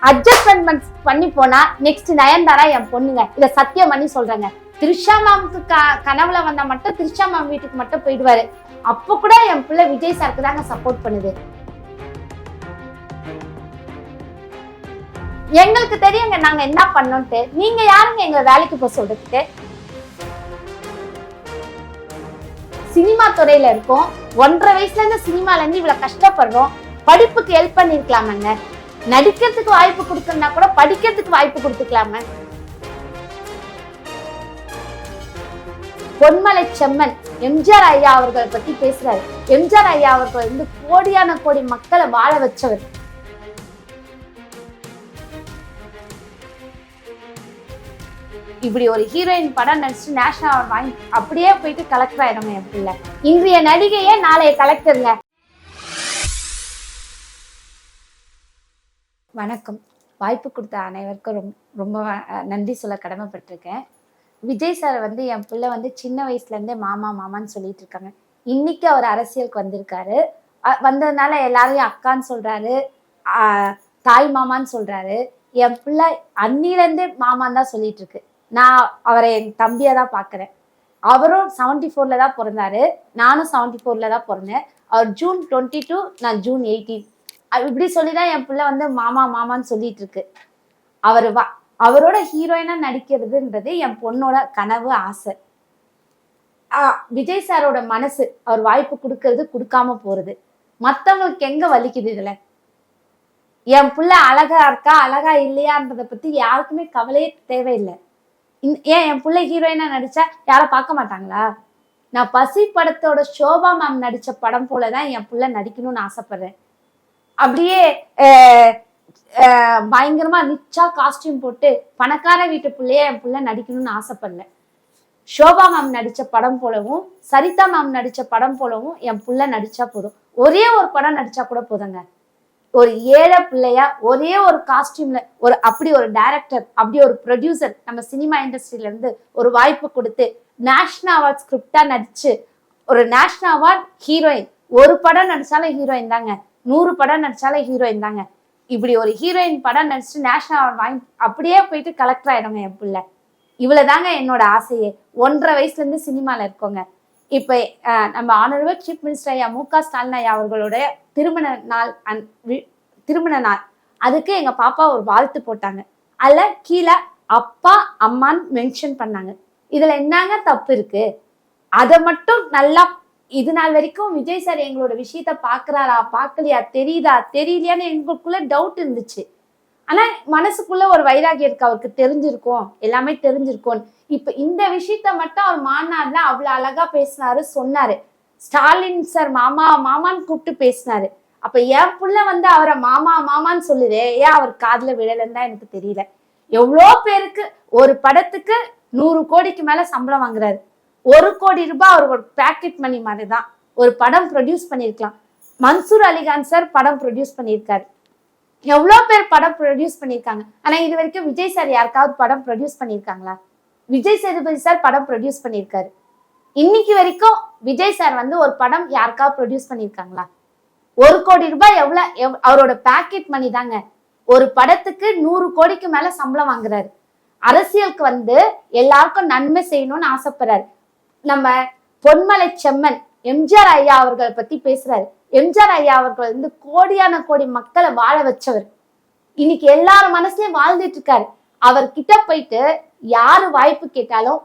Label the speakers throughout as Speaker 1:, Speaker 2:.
Speaker 1: Adjustment பண்ணி போனா next Nayanthara என் பொண்ணுங்க. இத சத்தியம் பண்ணி சொல்றேங்க. திருஷா மேம்க்கு க கனவுல வந்தா மட்டும் திரிஷா மேம் வீட்டுக்கு மட்டும் போயிடுவாரு. அப்ப கூட என் பிள்ளை விஜய் சாருக்கு தாங்க சப்போர்ட் பண்ணுது. எங்களுக்கு தெரியுங்க நாங்க என்ன பண்ணோம்ட்டு நீங்க யாருங்க எங்களை வேலைக்கு போக சொல்றதுக்கு? சினிமா துறையில இருக்கோம். ஒன்றரை வயசுல இருந்து சினிமால இருந்து இவ்வளவு கஷ்டப்படுறோம். படிப்புக்கு ஹெல்ப் பண்ணிருக்கலாமாங்க. நடிக்கிறதுக்கு வாய்ப்பு கொடுக்கணும்னா கூட படிக்கிறதுக்கு வாய்ப்பு கொடுத்துக்கலாமே. பொன்மலை செம்மன் எம்ஜிஆர் ஐயா அவர்களை பத்தி பேசுறாரு. எம்ஜிஆர் ஐயா அவர்கள் வந்து கோடியான கோடி மக்களை வாழ வச்சவர். இப்படி ஒரு ஹீரோயின் படம் நடிச்சு நேஷனல் அவார்ட் வாங்கி அப்படியே போயிட்டு கலெக்டர் ஆயிடும் என் பிள்ளை இன்றைய நடிகையே நாளைய கலெக்டருங்க. வணக்கம். வாய்ப்பு கொடுத்த அனைவருக்கும் ரொம்ப ரொம்ப நன்றி சொல்ல கடமைப்பட்டிருக்கேன். விஜய் சார் வந்து என் பிள்ளை வந்து சின்ன வயசுலேருந்தே மாமா மாமான்னு சொல்லிட்டு இருக்காங்க. இன்னைக்கு அவர் அரசியலுக்கு வந்திருக்காரு. வந்ததுனால எல்லாரையும் அக்கான்னு சொல்றாரு. தாய் மாமான்னு சொல்றாரு. என் பிள்ளை அன்னிலேருந்தே மாமான்னு தான் சொல்லிட்டு இருக்கு. நான் அவரை என் தம்பியை தான் பார்க்குறேன் அவரும் செவன்டி ஃபோரில் தான் பிறந்தாரு. நானும் செவன்டி ஃபோரில் தான் பிறந்தேன். அவர் ஜூன் டுவெண்ட்டி டூ நான் ஜூன் எயிட்டீன் இப்படி சொல்லி தான் என் பிள்ளை வந்து மாமா மாமான்னு சொல்லிட்டு இருக்கு அவர் வா அவரோட ஹீரோயினா நடிக்கிறதுன்றது என் பொண்ணோட கனவு ஆசை. ஆ, விஜய் சாரோட மனசு அவர் வாய்ப்பு கொடுக்கறது கொடுக்காம போறது. மத்தவங்களுக்கு எங்க வலிக்குது இதுல? என் புள்ள அழகா இருக்கா அழகா இல்லையான்றத பத்தி யாருக்குமே கவலையே தேவையில்லை. ஏன் என் புள்ள ஹீரோயினா நடிச்சா யாரும் பார்க்க மாட்டாங்களா? நான் பசி படத்தோட சோபா மேம் நடிச்ச படம் போலதான் என் புள்ள நடிக்கணும்னு ஆசைப்படுறேன். அப்படியே பயங்கரமா நிச்சா காஸ்டியூம் போட்டு பணக்கார வீட்டு பிள்ளைய என் பிள்ளை நடிக்கணும்னு ஆசைப்படல. ஷோபா மேம் நடிச்ச படம் போலவும் சரிதா மேம் நடிச்ச படம் போலவும் என் பிள்ளை நடிச்சா போதும். ஒரே ஒரு படம் நடிச்சா கூட போதுங்க. ஒரு ஏழை பிள்ளையா ஒரே ஒரு காஸ்டியூம்ல ஒரு அப்படி ஒரு டைரக்டர் அப்படி ஒரு ப்ரொடியூசர் நம்ம சினிமா இண்டஸ்ட்ரியில இருந்து ஒரு வாய்ப்பு கொடுத்து நேஷனல் அவார்ட் ஸ்கிரிப்டா நடிச்சு ஒரு நேஷனல் அவார்ட் ஹீரோயின் ஒரு படம் நடிச்சாலும் ஹீரோயின் தாங்க. நூறு படம் நடிச்சாலும் ஹீரோயின் தாங்க. இப்படி ஒரு ஹீரோயின் படம் நடிச்சுட்டு நேஷனல் அவார்ட் வாங்கி அப்படியே போயிட்டு கலெக்டர் ஆயிடுங்க என் பிள்ளை. இவ்வளவுதாங்க என்னோட ஆசையே. ஒன்றரை வயசுல இருந்து சினிமால இருக்கோங்க. இப்ப நம்ம ஆனரபிள் சீஃப் மினிஸ்டர் ஐயா மு க ஸ்டாலின் ஐயா அவர்களுடைய திருமண நாள் அந் வி- திருமண நாள். அதுக்கு எங்க பாப்பா ஒரு வாழ்த்து போட்டாங்க. அதுல கீழே அப்பா அம்மான்னு மென்ஷன் பண்ணாங்க. இதுல என்னங்க தப்பு இருக்கு? அதை மட்டும் நல்லா இது நாள் வரைக்கும் விஜய் சார் எங்களோட விஷயத்த பாக்குறாரா பார்க்கலையா தெரியுதா தெரியலையான்னு எங்களுக்குள்ள டவுட் இருந்துச்சு. ஆனா மனசுக்குள்ள ஒரு வைராகியம் இருக்கு. அவருக்கு தெரிஞ்சிருக்கும். எல்லாமே தெரிஞ்சிருக்கும் இப்ப இந்த விஷயத்த மட்டும் அவர் மாநாடுல அவ்வளவு அழகா பேசினாரு சொன்னாரு. ஸ்டாலின் சார் மாமா மாமான்னு கூப்பிட்டு பேசினாரு. அப்ப என் புள்ள வந்து அவரை மாமா மாமான்னு சொல்லுதே. ஏன் அவர் காதுல விழலன்னு தான் எனக்கு தெரியல. எவ்வளோ பேருக்கு ஒரு படத்துக்கு நூறு கோடிக்கு மேல சம்பளம் வாங்குறாரு. ஒரு கோடி ரூபாய் அவர் ஒரு பேக்கெட் மணி மாதிரி தான் ஒரு படம் ப்ரொடியூஸ் பண்ணியிருக்கலாம். மன்சூர் அலிகான் சார் படம் ப்ரொடியூஸ் பண்ணியிருக்காரு. எவ்வளோ பேர் படம் ப்ரொடியூஸ் பண்ணியிருக்காங்க. ஆனால் இது வரைக்கும் விஜய் சார் யாருக்காவது படம் ப்ரொடியூஸ் பண்ணியிருக்காங்களா? விஜய் சேதுபதி சார் படம் ப்ரொடியூஸ் பண்ணியிருக்காரு. இன்னைக்கு வரைக்கும் விஜய் சார் வந்து ஒரு படம் யாருக்காவது ப்ரொடியூஸ் பண்ணியிருக்காங்களா? ஒரு கோடி ரூபாய் எவ்வளோ எவ்- அவரோட பேக்கெட் மணி தாங்க. ஒரு படத்துக்கு நூறு கோடிக்கு மேலே சம்பளம் வாங்குறாரு. அரசியலுக்கு வந்து எல்லாருக்கும் நன்மை செய்யணும்னு ஆசைப்படுறாரு. நம்ம பொன்மலை செம்மன் எம்ஜிஆர் ஐயா அவர்களை பத்தி பேசுறாரு. எம்ஜிஆர் ஐயா அவர்கள் வந்து கோடியான கோடி மக்களை வாழ வச்சவர். இன்னைக்கு எல்லார் மனசுலயும் வாழ்ந்துட்டு இருக்காரு. அவர்கிட்ட போயிட்டு யாரு வாய்ப்பு கேட்டாலும்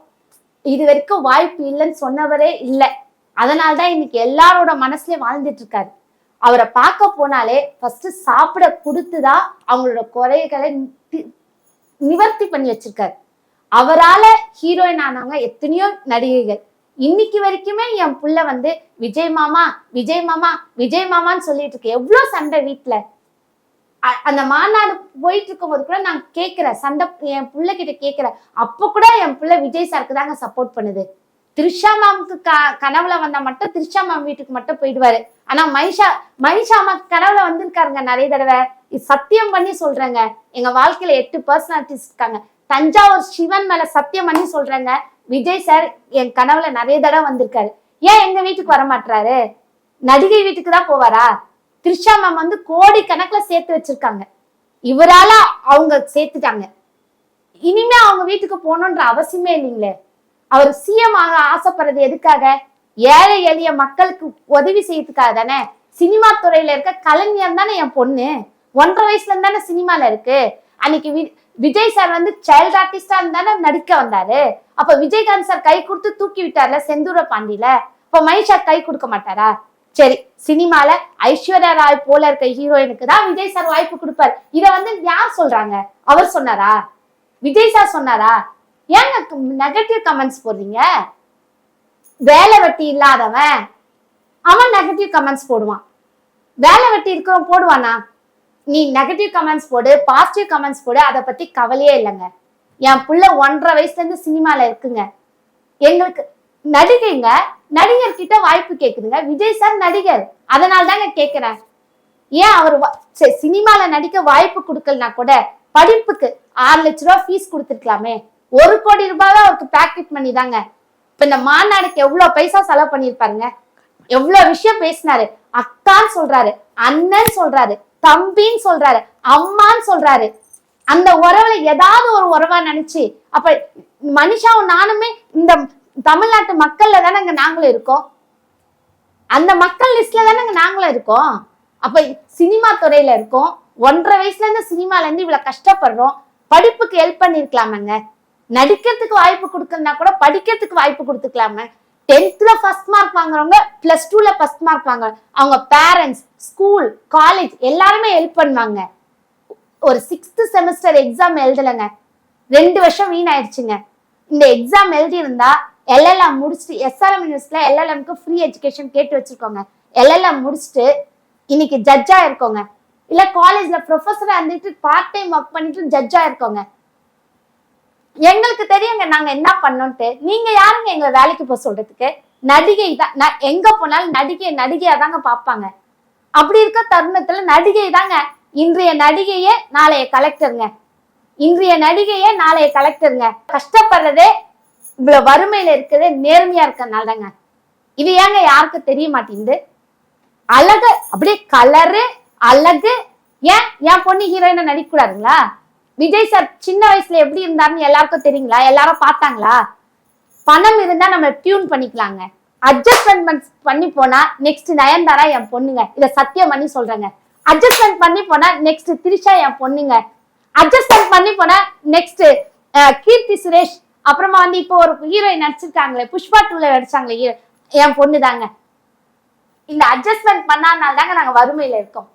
Speaker 1: இது வரைக்கும் வாய்ப்பு இல்லைன்னு சொன்னவரே இல்லை. அதனால்தான் இன்னைக்கு எல்லாரோட மனசுலயும் வாழ்ந்துட்டு இருக்காரு. அவரை பார்க்க போனாலே ஃபர்ஸ்ட் சாப்பிட கொடுத்துதான் அவங்களோட குறைகளை நிவர்த்தி பண்ணி வச்சிருக்காரு. அவரால ஹீரோயின் ஆனவங்க எத்தனையோ நடிகைகள். இன்னைக்கு வரைக்குமே என் புள்ள வந்து விஜய் மாமா விஜய் மாமா விஜய் மாமான்னு சொல்லிட்டு இருக்கு. எவ்வளவு சண்டை வீட்டுல அந்த மாநாடு போயிட்டு இருக்கும்போது கூட நான் கேட்கிறேன் சண்டை என் புள்ள கிட்ட கேட்கிறேன் அப்ப கூட என் புள்ள விஜய் சாருக்கு தாங்க சப்போர்ட் பண்ணுது. திரிஷா மேம்க்கு க கனவுல வந்தா மட்டும் திரிஷா மேம் வீட்டுக்கு மட்டும் போயிடுவாரு. ஆனா மனிஷா மனிஷா அம்மா கனவுல வந்திருக்காருங்க நிறைய தடவை. சத்தியம் பண்ணி சொல்றேங்க. எங்க வாழ்க்கையில எட்டு பர்சனாலிட்டிஸ் இருக்காங்க. தஞ்சாவூர் சிவன் மேல சத்தியம் பண்ணி சொல்றேங்க. விஜய் சார் என் கனவுல நிறைய தடவை வந்திருக்காரு. ஏன் எங்க வீட்டுக்கு வரமாட்டாரு நடிகை வீட்டுக்கு தான் போவாரா? த்ரிஷா மேம் வந்து கோடி கணக்குல சேர்த்து வச்சிருக்காங்க. இவரால அவங்க சேர்த்துட்டாங்க. இனிமே அவங்க வீட்டுக்கு போகணுன்ற அவசியமே இல்லைங்களே. அவர் சிஎம் ஆக ஆசைப்படுறது எதுக்காக? ஏழை எளிய மக்களுக்கு உதவி செய்யறதுக்காக தானே? சினிமா துறையில இருக்க கலைஞர் தானே என் பொண்ணு? ஒன்றரை வயசுல இருந்தானே சினிமால இருக்கு. அன்னைக்கு வி- விஜய் சார் வந்து சைல்ட் ஆர்டிஸ்டா இருந்தானே நடிக்க வந்தாரு. அப்ப விஜயகாந்த் சார் கை கொடுத்து தூக்கி விட்டார்ல செந்தூர பாண்டியில? இப்ப மனிஷா கை கொடுக்க மாட்டாரா? சரி சினிமால ஐஸ்வர்யா ராய் போல இருக்க ஹீரோயினுக்கு தான் விஜய் சார் வாய்ப்பு கொடுப்பார். இத வந்து யார் சொல்றாங்க? அவர் சொன்னாரா? விஜய் சார் சொன்னாரா? ஏங்க நெகட்டிவ் கமெண்ட்ஸ் போடுறீங்க? வேலை வெட்டி இல்லாதவன். அவன் நெகட்டிவ் கமெண்ட்ஸ் போடுவான். வேலை வெட்டி இருக்கிறவன் போடுவானா? நீ நெகட்டிவ் கமெண்ட்ஸ் போடு பாசிட்டிவ் கமெண்ட்ஸ் போடு அதை பத்தி கவலையே இல்லைங்க. என் புள்ள ஒன்றரை வயசுல இருந்து சினிமால இருக்குங்க. எங்களுக்கு நடிகைங்க நடிகர் கிட்ட வாய்ப்பு கேக்குதுங்க. விஜய் சார் நடிகர் அதனால தாங்க கேக்குறேன். ஏன் அவர் வா- சரி, சினிமால நடிக்க வாய்ப்பு கொடுக்கலனா கூட படிப்புக்கு ஆறு லட்ச ரூபா ஃபீஸ் கொடுத்துருக்கலாமே. ஒரு கோடி ரூபாய் அவருக்கு பேக்கெட் பண்ணி தாங்க இப்ப இந்த மாநாடுக்கு எவ்வளவு பைசா செலவு பண்ணிருப்பாருங்க எவ்வளவு விஷயம் பேசினாரு. அக்கான்னு சொல்றாரு அண்ணன் சொல்றாரு தம்பின்னு சொல்றாரு அம்மான்னு சொல்றாரு. அந்த உறவுல ஏதாவது ஒரு உறவா நினைச்சு அப்ப மனுஷாவும் நானுமே இந்த தமிழ்நாட்டு மக்கள்ல தானேங்க நாங்களும் இருக்கோம். அந்த மக்கள் லிஸ்ட்ல தானங்க நாங்களும் இருக்கோம். அப்ப சினிமா துறையில இருக்கோம். ஒன்றரை வயசுல இருந்து சினிமால இருந்து இவ்வளவு கஷ்டப்படுறோம். படிப்புக்கு ஹெல்ப் பண்ணிருக்கலாமங்க. நடிக்கிறதுக்கு வாய்ப்பு கொடுக்கலனா கூட படிக்கிறதுக்கு வாய்ப்பு கொடுத்துக்கலாமே. டென்த்ல ஃபர்ஸ்ட் மார்க் வாங்குறவங்க பிளஸ் டூல ஃபர்ஸ்ட் மார்க் வாங்குறவங்க அவங்க பேரண்ட்ஸ் ஸ்கூல் காலேஜ் எல்லாருமே ஹெல்ப் பண்ணுவாங்க. ஒரு சிக்ஸ்த் செமஸ்டர் எக்ஸாம் எழுதலைங்க. ரெண்டு வருஷம் வீணாயிடுச்சுங்க. இந்த எக்ஸாம் எழுதி இருந்தா எல்எல்எம் முடிச்சுட்டு எஸ்ஆர்எம் யூனிவர்சிட்டியில் எல்எல்எம்க்கு ஃப்ரீ எஜுகேஷன் கேட்டு வச்சிருக்கோங்க. எல்எல்எம் முடிச்சுட்டு இன்னைக்கு ஜட்ஜா இருக்கோங்க. இல்ல காலேஜ்ல ப்ரொஃபஸரா இருந்துட்டு பார்ட் டைம் ஒர்க் பண்ணிட்டு ஜட்ஜா இருக்கோங்க. எங்களுக்கு தெரியுங்க நாங்க என்ன பண்ணோன்ட்டு. நீங்க யாருங்க எங்களை வேலைக்கு போக சொல்றதுக்கு? நடிகை தான் நான் எங்க போனாலும் நடிகை நடிகையா தாங்க பார்ப்பாங்க அப்படி இருக்க தருணத்துல நடிகை தாங்க இன்றைய நடிகையே நாளைய கலெக்டருங்க. இன்றைய நடிகையே நாளைய கலெக்டருங்க. கஷ்டப்படுறதே இவ்வளவு வறுமையில இருக்கிறதே நேர்மையா இருக்க தாங்க இது ஏங்க யாருக்கு தெரிய மாட்டேங்குது? அழகு அப்படியே கலரு அழகு. ஏன்? என் பொண்ணு ஹீரோயினை நடிக்கூடாதுங்களா விஜய் சார் சின்ன வயசுல எப்படி இருந்தாருன்னு எல்லாருக்கும் தெரியுங்களா? எல்லாரும் பார்த்தாங்களா? பணம் இருந்தா நம்ம டியூன் பண்ணிக்கலாங்க. அட்ஜஸ்ட்மெண்ட் பண்ணி போனா நெக்ஸ்ட் நயன்தாரா என் பொண்ணுங்க. இத சத்தியம் பண்ணி சொல்றேங்க. அட்ஜஸ்ட்மெண்ட் பண்ணி போனா நெக்ஸ்ட் திரிஷா என் பொண்ணுங்க. அட்ஜஸ்ட்மெண்ட் பண்ணி போனா நெக்ஸ்ட் கீர்த்தி சுரேஷ். அப்புறமா வந்து இப்போ ஒரு ஹீரோயின் நடிச்சிருக்காங்களே புஷ்பா டூல நடிச்சாங்களே என் பொண்ணு தாங்க இந்த அட்ஜஸ்ட்மெண்ட் பண்ணாதனால தாங்க நாங்க வறுமையில இருக்கோம்.